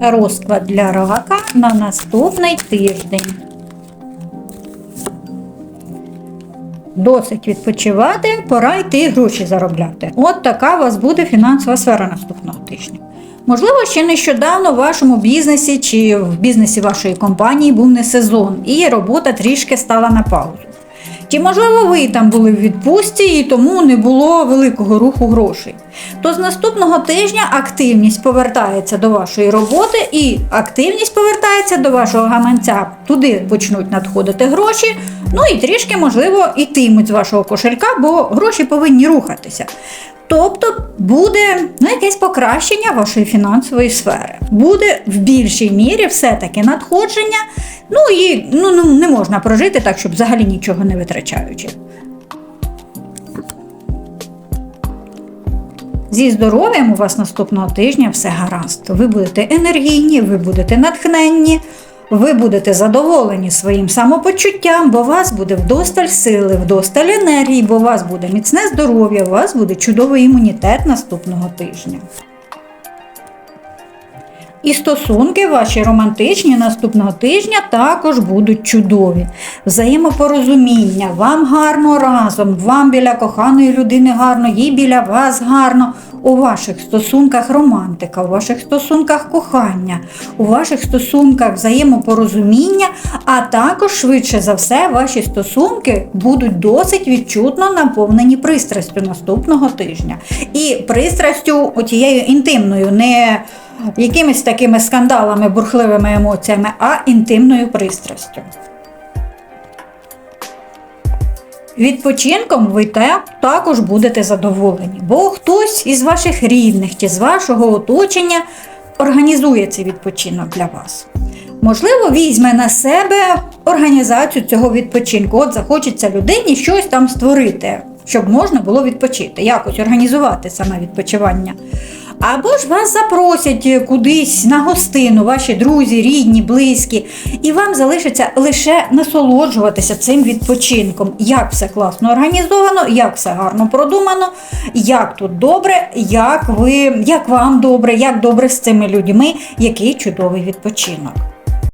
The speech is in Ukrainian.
Розклад для рака на наступний тиждень. Досить відпочивати, пора йти гроші заробляти. От така у вас буде фінансова сфера наступного тижня. Можливо, ще нещодавно в вашому бізнесі чи в бізнесі вашої компанії був не сезон, і робота трішки стала на паузу. Чи, можливо, ви там були в відпустці і тому не було великого руху грошей. То з наступного тижня активність повертається до вашої роботи і активність повертається до вашого гаманця. Туди почнуть надходити гроші, ну і трішки, можливо, йтимуть з вашого кошелька, бо гроші повинні рухатися. Тобто буде ну, якесь покращення вашої фінансової сфери. Буде в більшій мірі все-таки надходження. Ну і ну, ну, не можна прожити так, щоб взагалі нічого не витрачаючи. Зі здоров'ям у вас наступного тижня все гаразд. Ви будете енергійні, ви будете натхненні, ви будете задоволені своїм самопочуттям, бо у вас буде вдосталь сили, вдосталь енергії, бо у вас буде міцне здоров'я, у вас буде чудовий імунітет наступного тижня. І стосунки ваші романтичні наступного тижня також будуть чудові. Взаємопорозуміння, вам гарно разом, вам біля коханої людини гарно, їй біля вас гарно. У ваших стосунках романтика, у ваших стосунках кохання, у ваших стосунках взаємопорозуміння, а також швидше за все ваші стосунки будуть досить відчутно наповнені пристрастю наступного тижня. І пристрастю отією інтимною, не якимись такими скандалами, бурхливими емоціями, а інтимною пристрастю. Відпочинком ви та- також будете задоволені, бо хтось із ваших рідних чи з вашого оточення організує цей відпочинок для вас. Можливо, візьме на себе організацію цього відпочинку. От захочеться людині щось там створити, щоб можна було відпочити, якось організувати саме відпочивання. Або ж вас запросять кудись на гостину, ваші друзі, рідні, близькі, і вам залишиться лише насолоджуватися цим відпочинком. Як все класно організовано, як все гарно продумано, як тут добре, як ви, як вам добре, як добре з цими людьми, який чудовий відпочинок.